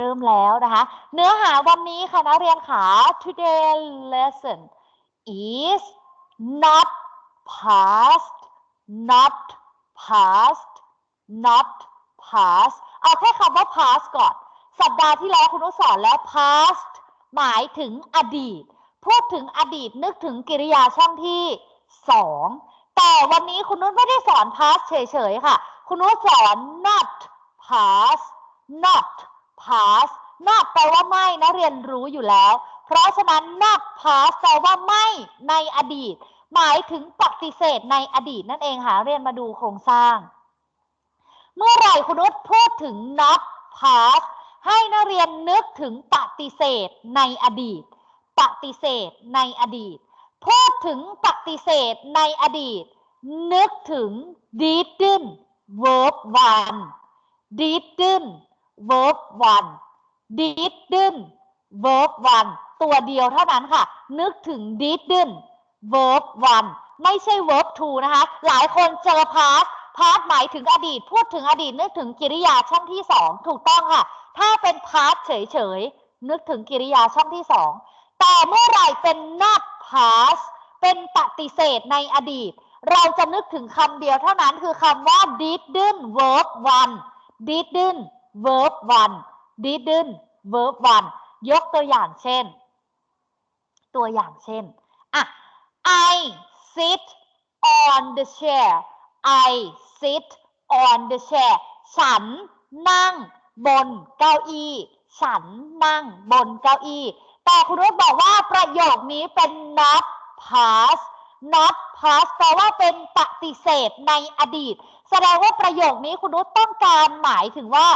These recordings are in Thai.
เริ่มแล้วนะคะ เนื้อหาวันนี้ค่ะนักเรียนขา today lesson is not past not past not past เอาแค่คำว่า past ก่อน สัปดาห์ที่แล้วคุณนุสอนแล้ว past หมายถึงอดีต พูดถึงอดีตนึกถึงกิริยาช่องที่สองแต่วันนี้คุณนุชไม่ได้สอน past เฉยๆค่ะ คุณนุชสอน not past not past not แปลว่าไม่นะเรียนรู้อยู่แล้ว เพราะฉะนั้น not past แปลว่าไม่ในอดีต หมายถึงปฏิเสธในอดีตนั่นเองค่ะเรียนมาดูโครงสร้าง เมื่อไหร่คุณนุชพูดถึง not past ให้นักเรียนนึกถึงปฏิเสธในอดีต ปฏิเสธในอดีต พูดถึงปฏิเสธในอดีต นึกถึง didn't verb one didn't verb one didn't verb one ตัวเดียวเท่านั้นค่ะ นึกถึง didn't verb one ไม่ใช่ verb two นะคะ หลายคนเจอ past past หมายถึงอดีต พูดถึงอดีต นึกถึงกิริยาช่องที่สองถูกต้องค่ะ ถ้าเป็น past เฉยๆ นึกถึงกิริยาช่องที่สองแต่เมื่อไหร่เป็น not past เป็นปฏิเสธในอดีต เราจะนึกถึงคำเดียวเท่านั้นคือคำว่า didn't verb one didn't verb one didn't verb one ยกตัวอย่างเช่น ตัวอย่างเช่นอะ I sit on the chair I sit on the chair ฉันนั่งบนเก้าอี้ ฉันนั่งบนเก้าอี้ แต่คุณรุ่บอกว่าประโยคนี้เป็น not past not past แปลว่าเป็นปฏิเสธในอดีต แสดงว่าประโยคนี้คุณรุ่ต้องการหมายถึงว่า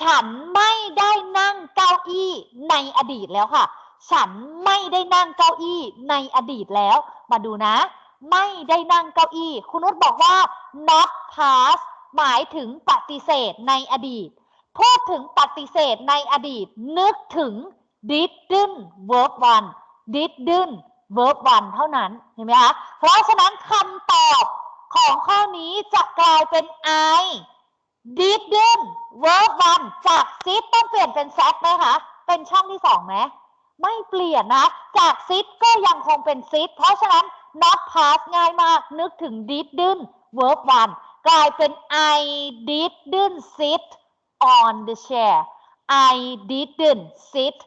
ฉันไม่ได้นั่งเก้าอี้ในอดีตแล้วค่ะ ฉันไม่ได้นั่งเก้าอี้ในอดีตแล้ว มาดูนะ ไม่ได้นั่งเก้าอี้ คุณนุชบอกว่า not past หมายถึงปฏิเสธในอดีต พูดถึงปฏิเสธในอดีต นึกถึง didn't verb one didn't verb one เท่านั้น เห็นไหมคะ เพราะฉะนั้นคำตอบ ของข้อนี้จะกลายเป็น I didn't verb one จาก sit ต้องเปลี่ยนเป็น sat ไหมคะ เป็นช่องที่สองไหม ไม่เปลี่ยนนะ จาก sit ก็ยังคงเป็น sit เพราะฉะนั้น not past ง่ายมาก นึกถึง didn't verb one กลายเป็น I didn't sit on the chair I didn't sit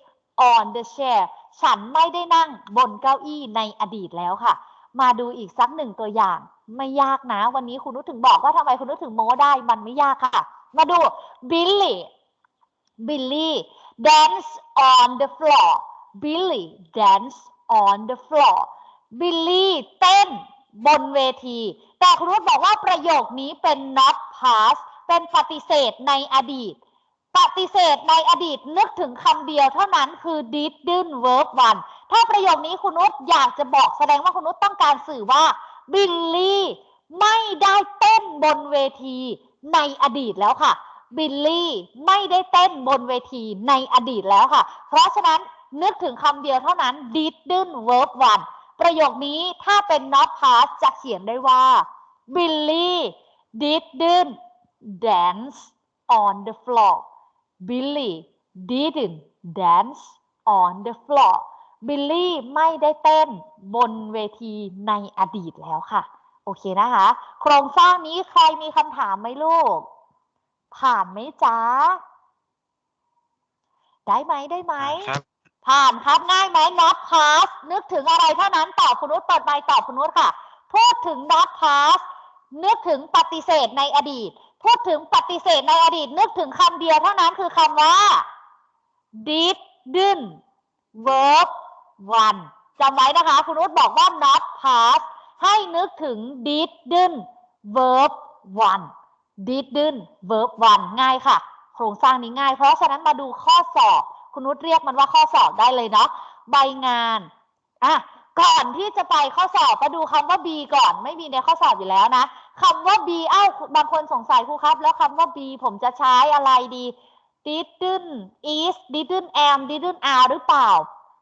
on the chair ฉันไม่ได้นั่งบนเก้าอี้ในอดีตแล้วค่ะ มาดูอีกสักหนึ่งตัวอย่าง ไม่ยากนะ วันนี้คุณนุชถึงบอกว่าทำไมคุณนุชถึงโม้ได้มันไม่ยากค่ะ มาดู Billy Billy dance on the floor Billy dance on the floor Billy เต้นบนเวที แต่คุณนุชบอกว่าประโยคนี้เป็น not past เป็นปฏิเสธในอดีต ปฏิเสธในอดีตนึกถึงคำเดียวเท่านั้นคือ didn't verb one ถ้าประโยคนี้คุณนุชอยากจะบอกแสดงว่าคุณนุชต้องการสื่อว่าบิลลี่ไม่ได้เต้นบนเวทีในอดีตแล้วค่ะ บิลลี่ไม่ได้เต้นบนเวทีในอดีตแล้วค่ะ เพราะฉะนั้นนึกถึงคำเดียวเท่านั้น didn't verb one ประโยคนี้ถ้าเป็น not past จะเขียนได้ว่า Billy didn't dance on the floor Billy didn't dance on the floor Billy ไม่ได้เต้นบนเวทีในอดีตแล้วค่ะ โอเคนะคะ โครงสร้างนี้ใครมีคำถามไหมลูก ผ่านไหมจ๊ะ ได้ไหมได้ไหมครับผ่านครับง่ายไหม not past นึกถึงอะไรเท่านั้นตอบคุณนุชเปิดไมค์ตอบคุณนุชค่ะ พูดถึง not past นึกถึงปฏิเสธในอดีต พูดถึงปฏิเสธในอดีต นึกถึงคำเดียวเท่านั้นคือคำว่า didn't verb one จำไว้นะคะ คุณนุชบอกว่า not past ให้นึกถึง didn't verb one didn't verb one ง่ายค่ะ โครงสร้างนี้ง่าย เพราะฉะนั้นมาดูข้อสอบ คุณนุชเรียกมันว่าข้อสอบได้เลยเนาะ ใบงาน อะ ก่อนที่จะไปข้อสอบมาดูคำว่า B ก่อน ไม่มีในข้อสอบอยู่แล้วนะคำว่า B เอ้า บางคนสงสัยครูครับ แล้วคำว่า B ผมจะใช้อะไรดี didn't is didn't am didn't are หรือเปล่า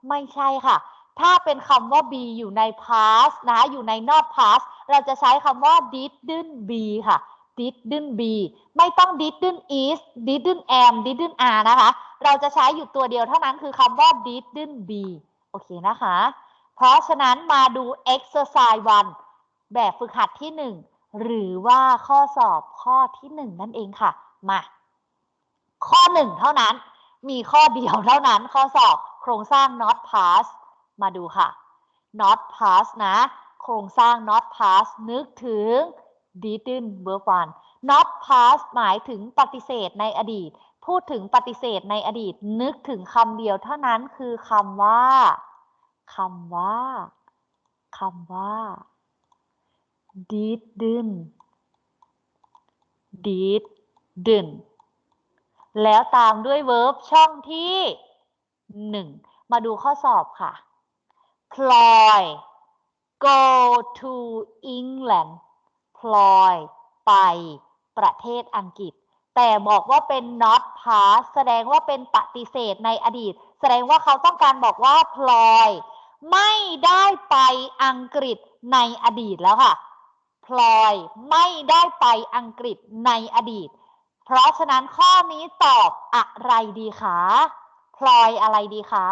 ไม่ใช่ค่ะ ถ้าเป็นคำว่า be อยู่ใน past นะอยู่ใน not past เราจะใช้คำว่า didn't be ค่ะ didn't be ไม่ต้อง didn't is didn't am didn't are นะคะ เราจะใช้อยู่ตัวเดียวเท่านั้นคือคำว่า didn't be โอเคนะคะ เพราะฉะนั้นมาดู exercise 1 แบบฝึกหัดที่ 1 หรือว่าข้อสอบข้อที่ 1 นั่นเองค่ะ มา ข้อ 1 เท่านั้น มีข้อเดียวเท่านั้นข้อสอบ ครงสร้าง not pass มาดูค่ะ not pass นะ โครงสร้าง not pass นึกถึง didn't verb one not pass หมายถึงปฏิเสธในอดีต พูดถึงปฏิเสธในอดีต นึกถึงคำเดียวเท่านั้นคือคำว่าคำว่าคำว่า didn't didn't แล้วตามด้วย verb ช่องที่ หนึ่งมาดูข้อสอบค่ะ พลอย go to England พลอยไปประเทศอังกฤษ แต่บอกว่าเป็น not past แสดงว่าเป็นปฏิเสธในอดีต แสดงว่าเขาต้องการบอกว่าพลอย ไม่ได้ไปอังกฤษในอดีตแล้วค่ะ พลอยไม่ได้ไปอังกฤษในอดีต เพราะฉะนั้นข้อนี้ตอบอะไรดีคะ พลอยอะไรดีคะ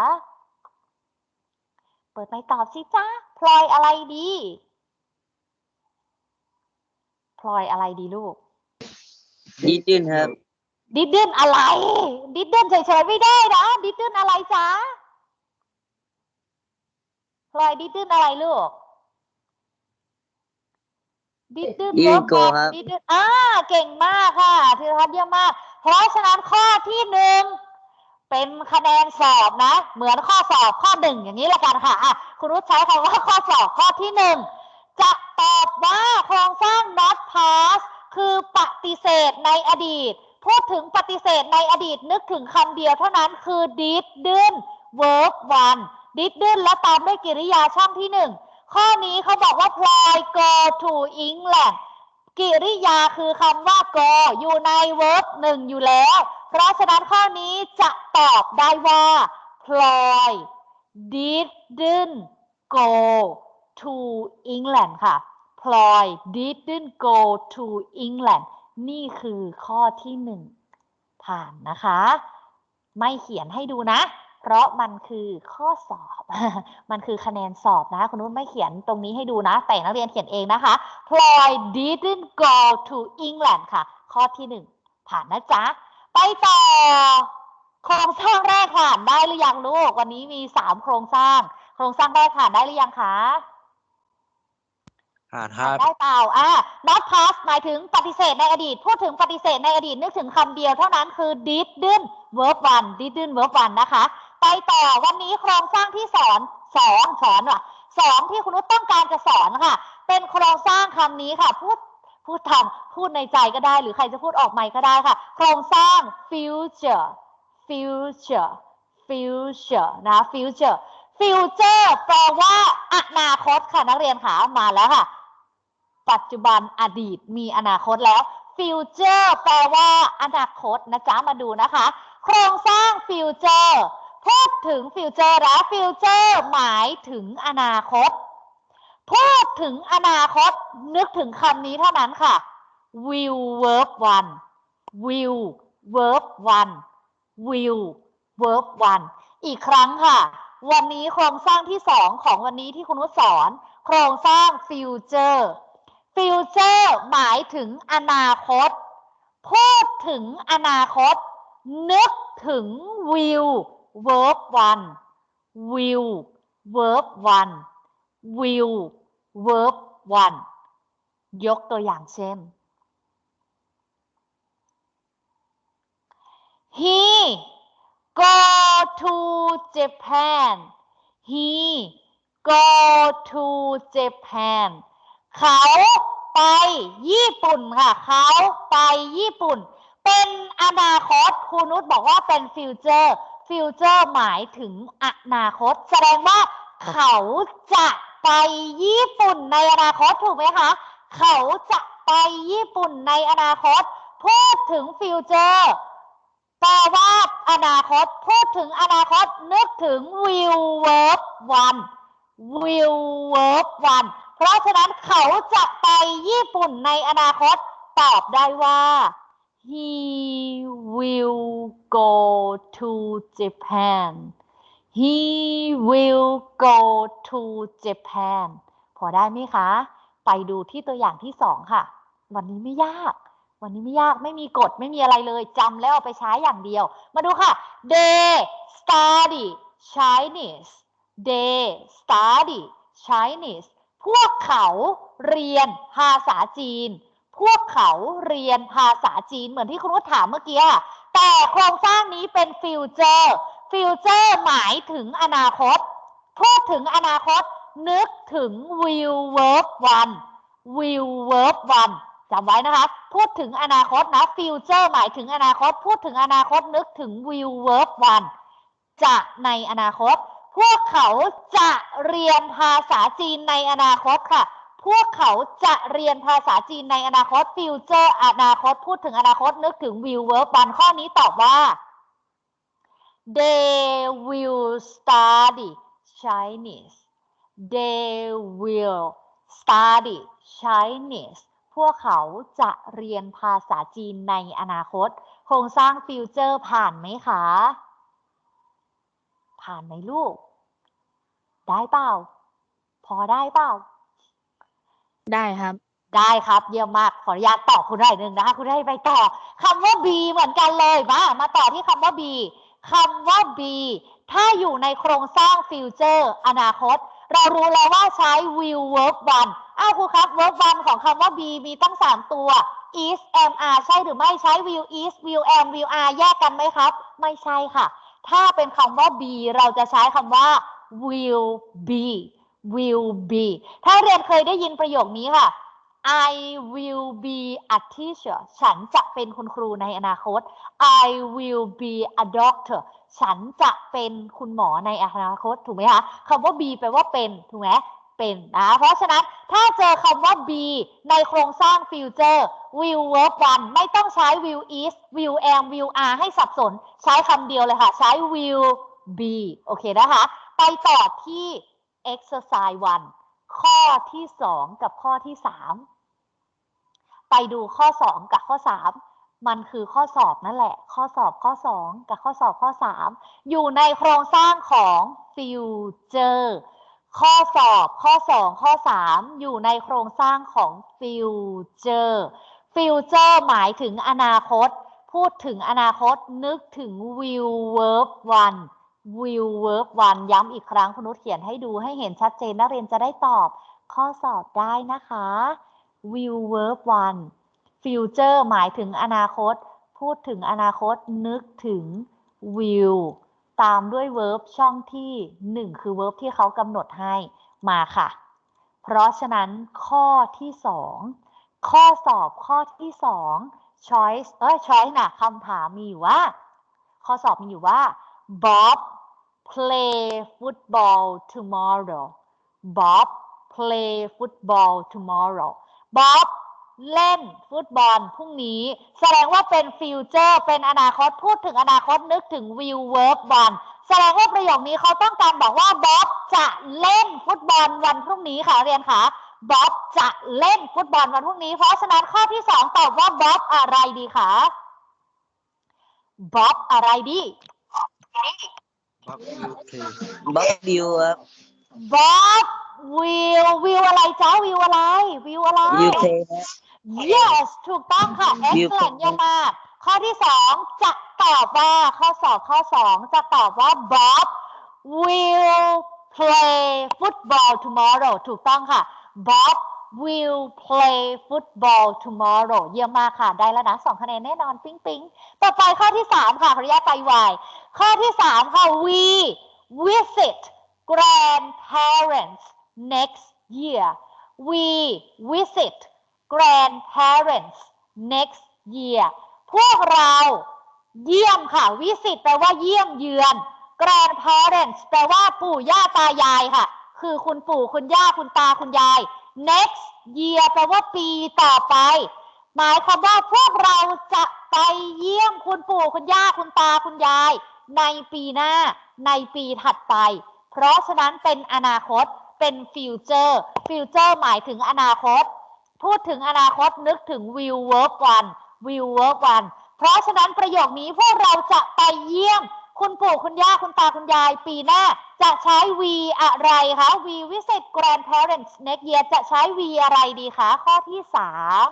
เปิดไปตอบสิจ้าพลอยอะไรดี พลอยอะไรดีลูก ดีจืนครับดิดเดินอะไร ดิดเดินเฉยๆไม่ได้นะดิดเดินอะไรจ๊ะพลอยดิดเดินอะไรลูกดิดเดินยืนโกครับดิดเดินอ่า เก่งมากค่ะธีรพัฒน์เยี่ยมมาก เพราะฉะนั้นข้อที่หนึ่ง เป็นคะแนนสอบนะ เหมือนข้อสอบข้อหนึ่งอย่างนี้ละกันค่ะอะคุณรุชใช้คำว่าข้อสอบข้อที่หนึ่งจะตอบว่าโครงสร้าง not pass คือปฏิเสธในอดีต พูดถึงปฏิเสธในอดีตนึกถึงคำเดียวเท่านั้นคือ didn't verb one didn't แล้วตามด้วยกริยาช่องที่หนึ่งข้อนี้เขาบอกว่าพลอย go to England กิริยาคือคำว่า go อยู่ใน verb หนึ่งอยู่แล้ว เพราะฉะนั้นข้อนี้จะตอบได้ว่าพลอย didn't go to England ค่ะพลอย didn't go to England นี่คือข้อที่หนึ่งผ่านนะคะ ไม่เขียนให้ดูนะ เพราะมันคือข้อสอบ มันคือคะแนนสอบนะ คุณนุ่นไม่เขียนตรงนี้ให้ดูนะ แต่นักเรียนเขียนเองนะคะพลอย didn't go to England ค่ะ ข้อที่หนึ่งผ่านนะจ๊ะ ไปต่อโครงสร้างแรกผ่านได้หรือยังลูก วันนี้มีสามโครงสร้าง โครงสร้างแรกผ่านได้หรือยังคะผ่านครับได้เปล่าอะ not past หมายถึงปฏิเสธในอดีต พูดถึงปฏิเสธในอดีตนึกถึงคำเดียวเท่านั้นคือ didn't verb one didn't verb one นะคะ ไปต่อวันนี้โครงสร้างที่สอนสองสอนว่ะสองที่คุณนุชต้องการจะสอนค่ะ เป็นโครงสร้างคำนี้ค่ะ พูด พูดทำพูดในใจก็ได้ หรือใครจะพูดออกไมค์ก็ได้ค่ะ โครงสร้าง future future future นะ future future แปลว่าอนาคตค่ะ นักเรียนค่ะมาแล้วค่ะ ปัจจุบันอดีตมีอนาคตแล้ว future แปลว่าอนาคตนะจ๊ะมาดูนะคะ โครงสร้าง future พูดถึง future แล้ว future หมายถึงอนาคต พูดถึงอนาคตนึกถึงคำนี้เท่านั้นค่ะ will verb one will verb one will verb one อีกครั้งค่ะ วันนี้โครงสร้างที่สองของวันนี้ที่คุณนุชสอน โครงสร้าง future future หมายถึงอนาคต พูดถึงอนาคต นึกถึง will verb one will verb one will verb one ยกตัวอย่างเช่น he go to Japan he go to Japan เขาไปญี่ปุ่นค่ะ เขาไปญี่ปุ่น เป็นอนาคตครูนุชบอกว่าเป็นฟิวเจอร์ ฟิวเจอร์หมายถึงอนาคต แสดงว่าเขาจะ ไปญี่ปุ่นในอนาคตถูกไหมคะ เขาจะไปญี่ปุ่นในอนาคต พูดถึงฟิวเจอร์แปลว่าอนาคต พูดถึงอนาคต นึกถึง will verb one will verb one เพราะฉะนั้นเขาจะไปญี่ปุ่นในอนาคต ตอบได้ว่า he will go to Japan he will go to Japan พอได้ไหมคะ ไปดูที่ตัวอย่างที่สองค่ะ วันนี้ไม่ยาก วันนี้ไม่ยากไม่มีกฎไม่มีอะไรเลยจำแล้วเอาไปใช้อย่างเดียว มาดูค่ะ they study Chinese they study Chinese พวกเขาเรียนภาษาจีน พวกเขาเรียนภาษาจีนเหมือนที่คุณนุชถามเมื่อกี้ แต่โครงสร้างนี้เป็นฟิวเจอร์ ฟิวเจอร์หมายถึงอนาคต พูดถึงอนาคต นึกถึง will verb one will verb one จำไว้นะคะ พูดถึงอนาคตนะ future หมายถึงอนาคต พูดถึงอนาคตนึกถึง will verb one จะในอนาคต พวกเขาจะเรียนภาษาจีนในอนาคตค่ะ พวกเขาจะเรียนภาษาจีนในอนาคต future อนาคต พูดถึงอนาคตนึกถึง will verb one ข้อนี้ตอบว่า they will study Chinese they will study Chinese พวกเขาจะเรียนภาษาจีนในอนาคต โครงสร้างฟิวเจอร์ผ่านไหมคะ ผ่านไหมลูก ได้เปล่า พอได้เปล่า ได้ครับ ได้ครับ เยี่ยมมาก ขออนุญาตตอบคุณได้หนึ่งนะคะ คุณได้ไปต่อคำว่า be เหมือนกันเลย มา มาต่อที่คำว่า be คำว่า be ถ้าอยู่ในโครงสร้าง future อนาคต เรารู้แล้วว่าใช้ will verb one อ้าวครูครับ verb one ของคำว่า be มีตั้ง 3 ตัว is am are ใช่หรือไม่ใช้ will is will am will are แยกกันไหมครับ ไม่ใช่ค่ะ ถ้าเป็นคำว่า be เราจะใช้คำว่า will be will be ถ้าเรียนเคยได้ยินประโยคนี้ค่ะ I will be a teacher ฉันจะเป็นคุณครูในอนาคต I will be a doctor ฉันจะเป็นคุณหมอในอนาคต ถูกไหมคะคำว่า be แปลว่าเป็น ถูกไหมเป็นนะ เพราะฉะนั้นถ้าเจอคำว่า be ในโครงสร้าง future will verb one ไม่ต้องใช้ will is will am will are ให้สับสน ใช้คำเดียวเลยค่ะ ใช้ will be โอเคนะคะ ไปต่อที่ exercise one ข้อที่ 2 กับข้อที่ 3 ไปดูข้อ 2 กับข้อ 3 มันคือข้อสอบนั่นแหละ ข้อสอบข้อ 2 กับข้อสอบข้อ 3 อยู่ในโครงสร้างของ future ข้อสอบข้อ 2 ข้อ 3 อยู่ในโครงสร้างของ future future หมายถึงอนาคต พูดถึงอนาคตนึกถึง will verb one will verb one ย้ำอีกครั้งคุณนุชเขียนให้ดูให้เห็นชัดเจนนักเรียนจะได้ตอบข้อสอบได้นะคะ will verb one future หมายถึงอนาคต พูดถึงอนาคตนึกถึง will ตามด้วย verb ช่องที่ 1 คือ verb ที่เขากำหนดให้มาค่ะ เพราะฉะนั้นข้อที่ 2 ข้อสอบข้อที่ 2 choice เอ้ย choice นะคำถามมีอยู่ว่า ข้อสอบมีอยู่ว่า Bob play football tomorrow Bob play football tomorrow Bob เล่นฟุตบอลพรุ่งนี้ แสดงว่าเป็นฟิวเจอร์เป็นอนาคตพูดถึงอนาคตนึกถึง will verb one แสดงว่าประโยคนี้เขาต้องการบอกว่าบ๊อบจะเล่นฟุตบอลวันพรุ่งนี้ค่ะเรียนค่ะบ๊อบจะเล่นฟุตบอลวันพรุ่งนี้ เพราะฉะนั้นข้อที่สองตอบว่าบ๊อบอะไรดีคะบ๊อบอะไรดีบ๊อบบิวครับบ๊อบ วิววิวอะไรจ้าวิวอะไร วิวอะไรยูเคครับ yes ถูกต้องค่ะ Will excellent เยี่ยมมากข้อที่สองจะตอบว่าข้อสอบข้อสองจะตอบว่า Bob will play football tomorrow ถูกต้องค่ะ Bob will play football tomorrow เยี่ยมมากค่ะ ได้แล้วนะสองคะแนนแน่นอนปิ๊งปิ๊งต่อไปข้อที่สามค่ะขออนุญาตไปไวข้อที่สามค่ะ we visit grandparents next year we visit grandparents next year พวกเราเยี่ยมค่ะ visit แปลว่าเยี่ยมเยือน grandparents แปลว่าปู่ย่าตายายค่ะ คือคุณปู่คุณย่าคุณตาคุณยาย next year แปลว่าปีต่อไป หมายความว่าพวกเราจะไปเยี่ยมคุณปู่คุณย่าคุณตาคุณยาย ในปีหน้าในปีถัดไป เพราะฉะนั้นเป็นอนาคต เป็น future future หมายถึงอนาคต พูดถึงอนาคตนึกถึง will work one will work one เพราะฉะนั้นประโยคนี้พวกเราจะไปเยี่ยม คุณปู่คุณย่าคุณตาคุณยายปีหน้า จะใช้ v อะไรคะ v visit grandparents next year จะใช้ v อะไรดีคะ ข้อที่สาม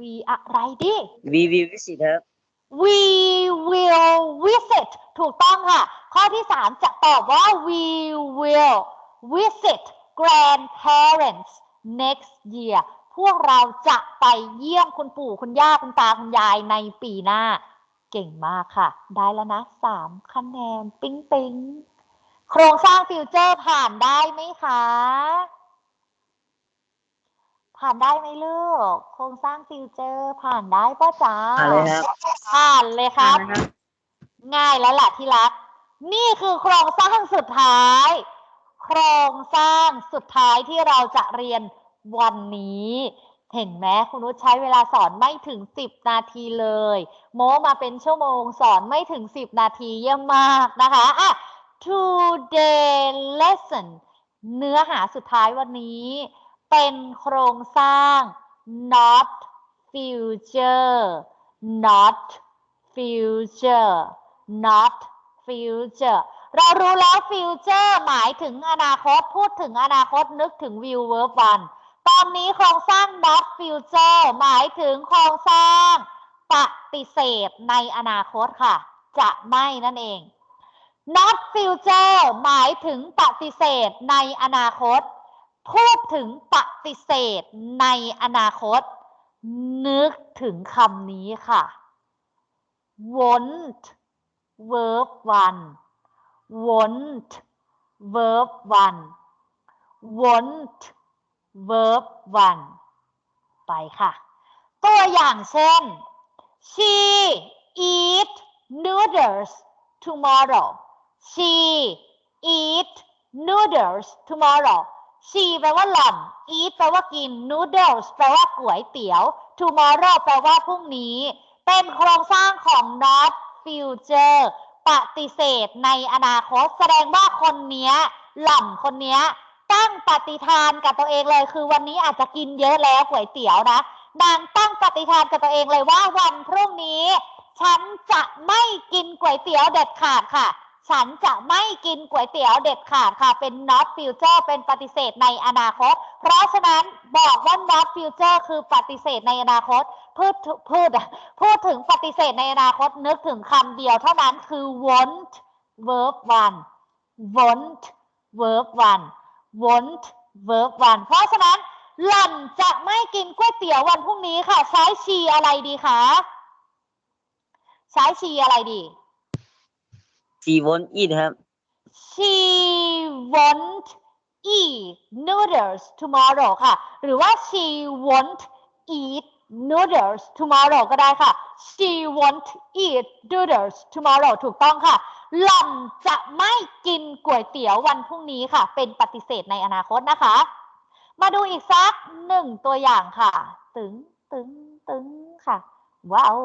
v อะไรดีวีวีวิสิตครับ we will visit ถูกต้องค่ะ ข้อที่สามจะตอบว่า we will visit grandparents next year พวกเราจะไปเยี่ยมคุณปู่คุณย่าคุณตาคุณยายในปีหน้า เก่งมากค่ะ ได้แล้วนะสามคะแนน ปิ๊งปิ๊งโครงสร้างฟิวเจอร์ผ่านได้ไหมคะ ผ่านได้ไหมลูก โครงสร้างฟิวเจอร์ผ่านได้ป่ะจ๊ะผ่านเลยครับ ผ่านเลยครับนะครับง่ายแล้วล่ะที่รัก นี่คือโครงสร้างสุดท้าย โครงสร้างสุดท้ายที่เราจะเรียนวันนี้ เห็นไหมคุณนุชใช้เวลาสอนไม่ถึง 10 นาทีเลย โม้มาเป็นชั่วโมงสอนไม่ถึง 10 นาทีเยี่ยมมากนะคะอะ today lesson เนื้อหาสุดท้ายวันนี้ เป็นโครงสร้าง not future not future not future เรารู้แล้ว future หมายถึงอนาคต พูดถึงอนาคตนึกถึง will verb one ตอนนี้โครงสร้าง not future หมายถึงโครงสร้างปฏิเสธในอนาคตค่ะ จะไม่นั่นเอง not future หมายถึงปฏิเสธในอนาคต พูดถึงปฏิเสธในอนาคต นึกถึงคำนี้ค่ะ won't verb one won't verb one won't verb one ไปค่ะ ตัวอย่างเช่น she eat noodles tomorrow she eat noodles tomorrow she แปลว่าหล่อน eat แปลว่ากิน noodles แปลว่าก๋วยเตี๋ยว tomorrow แปลว่าพรุ่งนี้ เป็นโครงสร้างของ not future ปฏิเสธในอนาคต แสดงว่าคนเนี้ย หล่อนคนเนี้ย ตั้งปฏิทานกับตัวเองเลย คือวันนี้อาจจะกินเยอะแล้วก๋วยเตี๋ยวนะนางตั้งปฏิทานกับตัวเองเลยว่าวันพรุ่งนี้ ฉันจะไม่กินก๋วยเตี๋ยวเด็ดขาดค่ะ ฉันจะไม่กินก๋วยเตี๋ยวเด็ดขาดค่ะ เป็น not future เป็นปฏิเสธในอนาคต เพราะฉะนั้นบอกว่า not future คือปฏิเสธในอนาคต พูดพูดพูดถึงปฏิเสธในอนาคตนึกถึงคำเดียวเท่านั้นคือ won't verb one won't verb one won't verb one เพราะฉะนั้นหล่อนจะไม่กินก๋วยเตี๋ยววันพรุ่งนี้ค่ะ ใช้ชีอะไรดีคะ ใช้ชีอะไรดี she won't eat ครับ she won't eat noodles tomorrow ค่ะ หรือว่า she won't eat noodles tomorrow ก็ได้ค่ะ she won't eat noodles tomorrow ถูกต้องค่ะ หล่อนจะไม่กินก๋วยเตี๋ยววันพรุ่งนี้ค่ะ เป็นปฏิเสธในอนาคตนะคะ มาดูอีกสักหนึ่งตัวอย่างค่ะ ตึงตึงตึงค่ะ ว้าว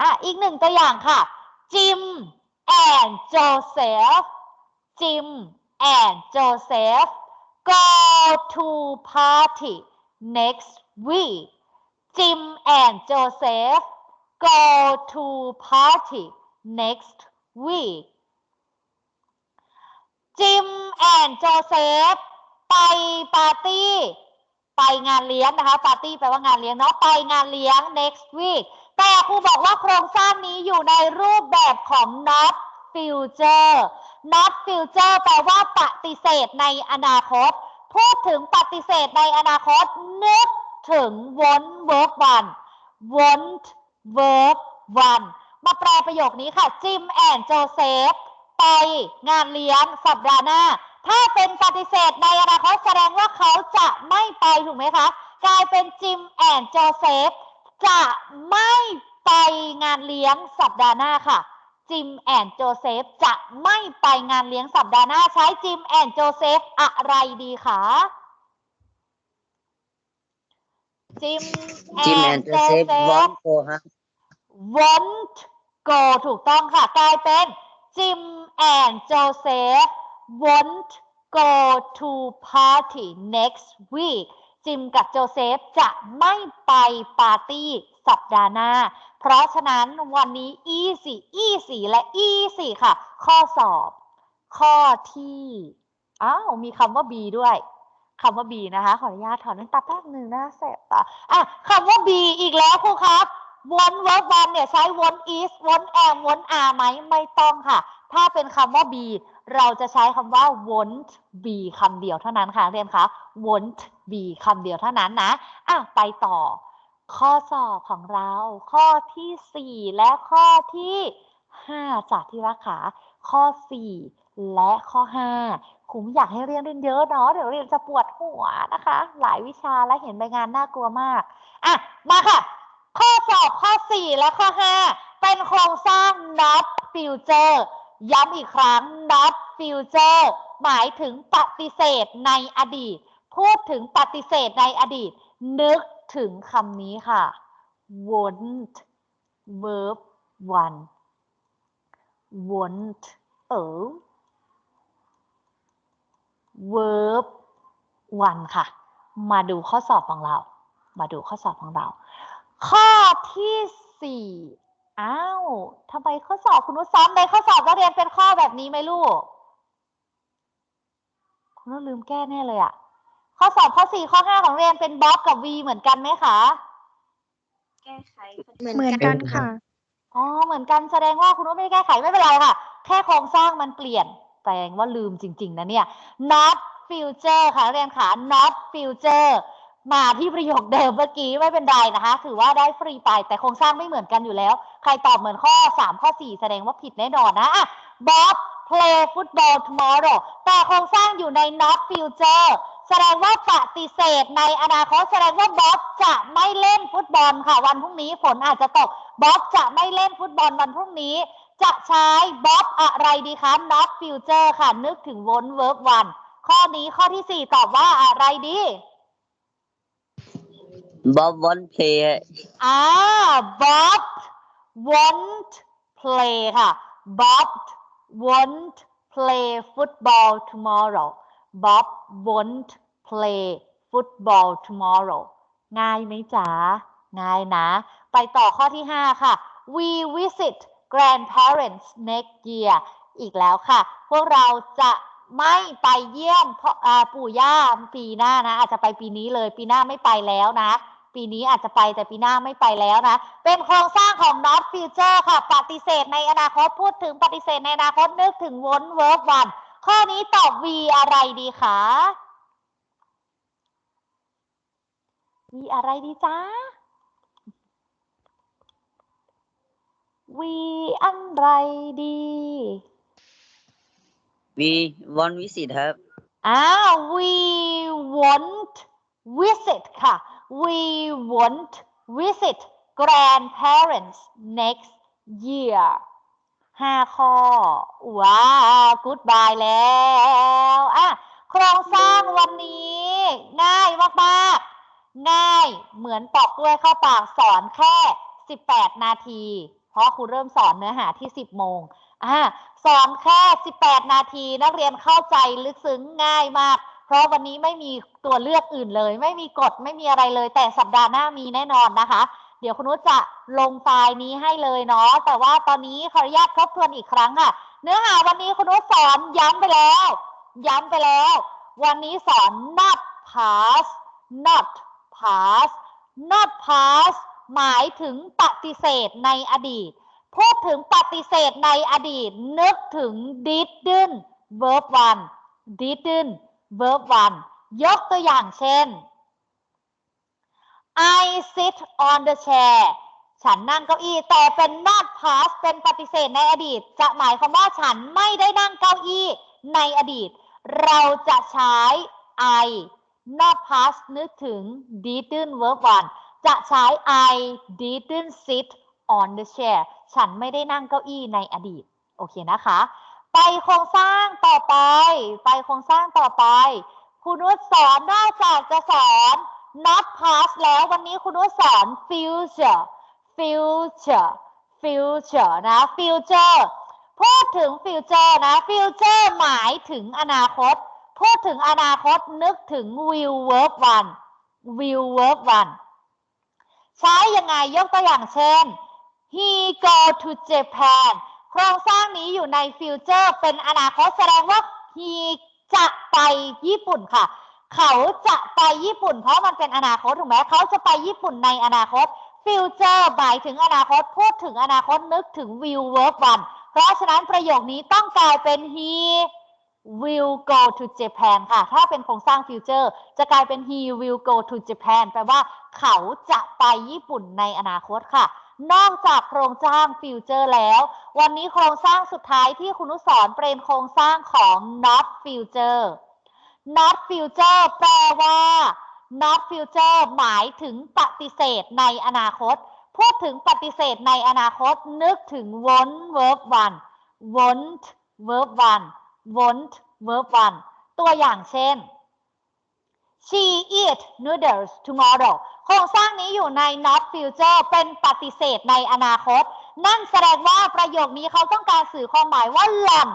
อะ อีกหนึ่งตัวอย่างค่ะ จิม and Joseph Jim and Joseph go to party next week Jim and Joseph go to party next week Jim and Joseph ไปปาร์ตี้ ไปงานเลี้ยงนะคะ ปาร์ตี้แปลว่างานเลี้ยงเนาะ ไปงานเลี้ยง next week แต่ครูบอกว่าโครงสร้างนี้อยู่ในรูปแบบของ not future not future แปลว่าปฏิเสธในอนาคต พูดถึงปฏิเสธในอนาคต นึกถึง won't verb one won't verb one มาแปลประโยคนี้ค่ะ Jim and Joseph ไปงานเลี้ยงสัปดาห์หน้า ถ้าเป็นปฏิเสธในอนาคตแสดงว่าเขาจะไม่ไปถูกไหมคะ กลายเป็น Jim and Joseph จะไม่ไปงานเลี้ยงสัปดาห์หน้าค่ะจิมแอนโจเซฟจะไม่ไปงานเลี้ยงสัปดาห์หน้า ใช้จิมแอนโจเซฟอะไรดีคะจิม Jim แอน and โจ Joseph เซฟ won't go ครับ won't go ถูกต้องค่ะ กลายเป็น Jim and Joseph won't go to party next week จิมกับโจเซฟจะไม่ไปปาร์ตี้สัปดาห์หน้า เพราะฉะนั้นวันนี้ easy easy และ easy ค่ะ ข้อสอบ ข้อที่อ้าวมีคำว่า B ด้วยคำว่า B นะคะ ขออนุญาตถอนน้ำตาแป๊บหนึ่งนะแสบตาอะคำว่า B อีกแล้วครูครับวน verb one เนี่ยใช้วน is วน am วน are ไหมไม่ต้องค่ะ ถ้าเป็นคำว่า be เราจะใช้คำว่า won't be คำเดียวเท่านั้นค่ะเรียนคะ won't B คำเดียวเท่านั้นนะอะไปต่อ ข้อสอบของเรา ข้อที่ 4 และข้อที่ 5จากที่รักขาข้อ 4 และข้อ5ผมอยากให้เรียนเรียนเยอะเนาะเดี๋ยวเรียนจะปวดหัวนะคะ หลายวิชาและเห็นใบงานน่ากลัวมากอะมาค่ะ ข้อสอบข้อ 4 และข้อ 5 เป็นโครงสร้าง not future ย้ำอีกครั้ง not future หมายถึงปฏิเสธในอดีต พูดถึงปฏิเสธในอดีต นึกถึงคำนี้ค่ะ won't verb one won't เออ verb one ค่ะ มาดูข้อสอบของเรา มาดูข้อสอบของเรา ข้อที่สี่อ้าวทำไมข้อสอบคุณนุชซ้ำในข้อสอบนักเรียนเป็นข้อแบบนี้ไหมลูก คุณนุชลืมแก้แน่เลยอะ ข้อสอบข้อสี่ข้อห้าของเรียนเป็นบ๊อบกับวีเหมือนกันไหมคะแก้ไขเหมือนกันค่ะ อ๋อเหมือนกันแสดงว่าคุณนุชไม่ได้แก้ไขไม่เป็นไรค่ะ แค่โครงสร้างมันเปลี่ยนแสดงว่าลืมจริง ๆ นะเนี่ย not future ค่ะนักเรียนค่ะ not future มาที่ประโยคเดิมเมื่อกี้ไม่เป็นไรนะคะ ถือว่าได้ฟรีไปแต่โครงสร้างไม่เหมือนกันอยู่แล้ว ใครตอบเหมือนข้อ 3 ข้อ 4 แสดงว่าผิดแน่นอนนะอะ Bob play football tomorrow แต่โครงสร้างอยู่ใน not future แสดงว่าปฏิเสธในอนาคตแสดงว่าบ๊อบจะไม่เล่นฟุตบอลค่ะ วันพรุ่งนี้ฝนอาจจะตกบ๊อบจะไม่เล่นฟุตบอลวันพรุ่งนี้ จะใช้บ๊อบอะไรดีคะ not future ค่ะ นึกถึง won't verb one ข้อนี้ข้อที่4ตอบว่าอะไรดี Bob won't play ฮะอ่า Bob won't play ค่ะ Bob won't play football tomorrow Bob won't play football tomorrow ง่ายไหมจ๊ะง่ายนะ ไปต่อข้อที่ 5 ค่ะ we visit grandparents next year อีกแล้วค่ะ พวกเราจะไม่ไปเยี่ยมปู่ย่าปีหน้านะ อาจจะไปปีนี้เลยปีหน้าไม่ไปแล้วนะ ปีนี้อาจจะไปแต่ปีหน้าไม่ไปแล้วนะ เป็นโครงสร้างของ not future ค่ะ ปฏิเสธในอนาคตพูดถึงปฏิเสธในอนาคตนึกถึง won't verb one ข้อนี้ตอบ V อะไรดีคะ V อะไรดีจ๊ะ V อะไรดี we won't visit ครับ อ้าว we won't visit ค่ะ we won't visit grandparents next year ห้าข้อ ว้าว goodbye แล้วอะโครงสร้างวันนี้ ง่ายมากๆ ง่ายเหมือนปอกกล้วยเข้าปากสอนแค่ 18 นาที เพราะครูเริ่มสอนเนื้อหาที่ 10 โมงอะสอนแค่ 18 นาที นักเรียนเข้าใจลึกซึ้งง่ายมาก เพราะวันนี้ไม่มีตัวเลือกอื่นเลย ไม่มีกฎไม่มีอะไรเลย แต่สัปดาห์หน้ามีแน่นอนนะคะ เดี๋ยวคุณนุชจะลงไฟล์นี้ให้เลยเนาะแต่ว่าตอนนี้ขออนุญาตทบทวนอีกครั้งค่ะ เนื้อหาวันนี้คุณนุชสอนย้ำไปแล้ว ย้ำไปแล้ว วันนี้สอน not past not past not past หมายถึงปฏิเสธในอดีต พูดถึงปฏิเสธในอดีต นึกถึง didn't verb one didn't verb one ยกตัวอย่างเช่น I sit on the chair ฉันนั่งเก้าอี้ แต่เป็น not past เป็นปฏิเสธในอดีต จะหมายความว่าฉันไม่ได้นั่งเก้าอี้ในอดีต เราจะใช้ I not past นึกถึง didn't verb one จะใช้ I didn't sit on the chair ฉันไม่ได้นั่งเก้าอี้ในอดีต โอเคนะคะ ไปโครงสร้างต่อไป ไปโครงสร้างต่อไป คุณนุชสอนนอกจากจะสอน not past แล้ววันนี้คุณนุชสอน future future future นะ future พูดถึง future นะ future หมายถึงอนาคต พูดถึงอนาคตนึกถึง will verb one will verb one ใช้ยังไงยกตัวอย่างเช่น he go to Japan โครงสร้างนี้อยู่ใน future เป็นอนาคตแสดงว่า he จะไปญี่ปุ่นค่ะ เขาจะไปญี่ปุ่น เพราะมันเป็นอนาคตถูกไหมเขาจะไปญี่ปุ่นในอนาคต future หมายถึงอนาคตพูดถึงอนาคตนึกถึง will verb one เพราะฉะนั้นประโยคนี้ต้องกลายเป็น he will go to Japan ค่ะ ถ้าเป็นโครงสร้าง future จะกลายเป็น he will go to Japan แปลว่าเขาจะไปญี่ปุ่นในอนาคตค่ะ นอกจากโครงสร้าง future แล้ว วันนี้โครงสร้างสุดท้ายที่คุณนุสรเป็นโครงสร้างของ not future not future แปลว่า not future หมายถึงปฏิเสธในอนาคต พูดถึงปฏิเสธในอนาคต นึกถึง won't verb one won't verb one won't verb one ตัวอย่างเช่น she eat noodles tomorrow โครงสร้างนี้อยู่ใน not future เป็นปฏิเสธในอนาคต นั่นแสดงว่าประโยคนี้เขาต้องการสื่อความหมายว่าหล่อน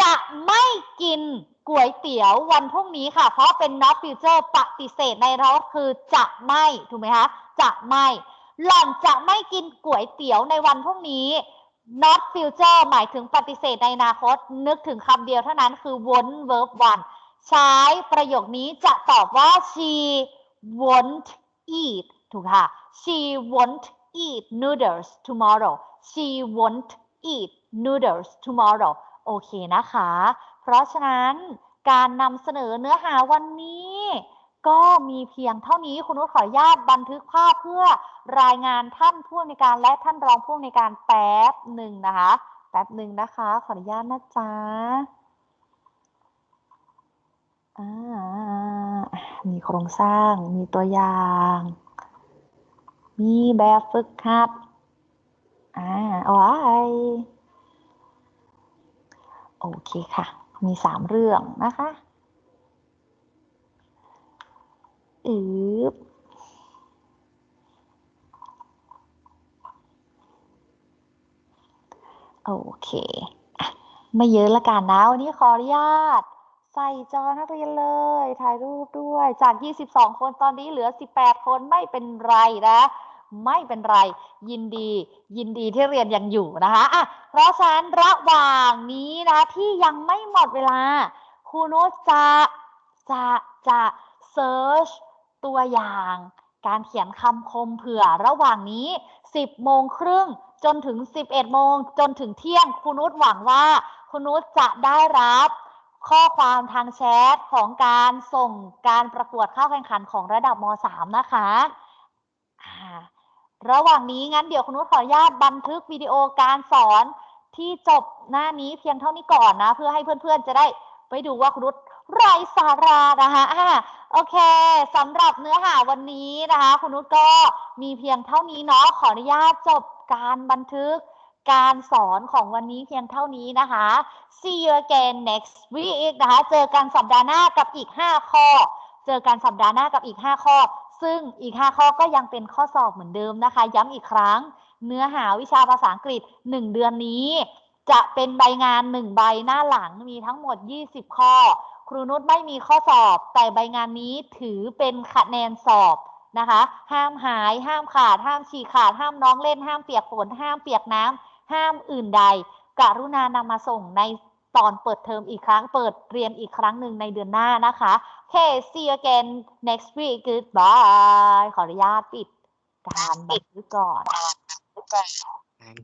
จะไม่กิน ก๋วยเตี๋ยววันพรุ่งนี้ค่ะ เพราะเป็น not future ปฏิเสธในเราคือจะไม่ ถูกไหมคะ จะไม่ หล่อนจะไม่กินก๋วยเตี๋ยวในวันพรุ่งนี้ not future หมายถึงปฏิเสธในอนาคต นึกถึงคำเดียวเท่านั้นคือ won't verb one ใช้ประโยคนี้จะตอบว่า she won't eat ถูกค่ะ she won't eat noodles tomorrow she won't eat noodles tomorrow โอเคนะคะ เพราะฉะนั้นการนำเสนอเนื้อหาวันนี้ ก็มีเพียงเท่านี้คุณนุชขออนุญาตบันทึกภาพเพื่อรายงานท่านผู้อำนการและท่านรองผู้อำนการแป๊บหนึ่งนะคะ แป๊บหนึ่งนะคะ ขออนุญาตนะจ๊ะอ่ามีโครงสร้างมีตัวอย่าง มีแบบฝึกหัดอ่าเอาไว้โอเคค่ะ มีสามเรื่องนะคะอืบโอเคไม่เยอะละกันนะ วันนี้ขออนุญาต ใส่จอนักเรียนเลย ถ่ายรูปด้วย จาก 22 คนตอนนี้เหลือ 18 คนไม่เป็นไรนะ ไม่เป็นไร ยินดี ยินดีที่เรียนยังอยู่นะคะอะเพราะฉะนั้นระหว่างนี้นะที่ยังไม่หมดเวลาครูนุชจะจะจะเซิร์ชตัวอย่าง การเขียนคำคมเผื่อระหว่างนี้ 10โมงครึ่งจนถึง 11โมงจนถึงเที่ยงครูนุชหวังว่าครูนุชจะได้รับข้อความทางแชทของการส่งการประกวดเข้าแข่งขันของระดับม .3 นะคะอ่า ระหว่างนี้งั้นเดี๋ยวคุณนุชขออนุญาตบันทึกวิดีโอการสอนที่จบหน้านี้เพียงเท่านี้ก่อนนะ เพื่อให้เพื่อนๆจะได้ไปดูว่าคุณนุชไรสาระนะคะอ่าโอเคสำหรับเนื้อหาวันนี้นะคะ คุณนุชก็มีเพียงเท่านี้เนาะขออนุญาตจบการบันทึกการสอนของวันนี้เพียงเท่านี้นะคะ see you again next week นะคะ เจอกันสัปดาห์หน้ากับอีก 5 ข้อ เจอกันสัปดาห์หน้ากับอีก 5 ข้อ ซึ่งอีก 5 ข้อก็ยังเป็นข้อสอบเหมือนเดิมนะคะ ย้ำอีกครั้ง เนื้อหาวิชาภาษาอังกฤษ 1 เดือนนี้ จะเป็นใบงาน 1 ใบหน้าหลังมีทั้งหมด 20 ข้อ ครูนุชไม่มีข้อสอบ แต่ใบงานนี้ถือเป็นคะแนนสอบนะคะ ห้ามหาย ห้ามขาด ห้ามฉีกขาด ห้ามน้องเล่น ห้ามเปียกฝน ห้ามเปียกน้ำห้ามอื่นใด กรุณานำมาส่งใน ตอนเปิดเทอมอีกครั้ง เปิดเรียนอีกครั้งหนึ่งในเดือนหน้านะคะโอเค see you again next week goodbye ขออนุญาตปิดการบันทึกก่อนแรง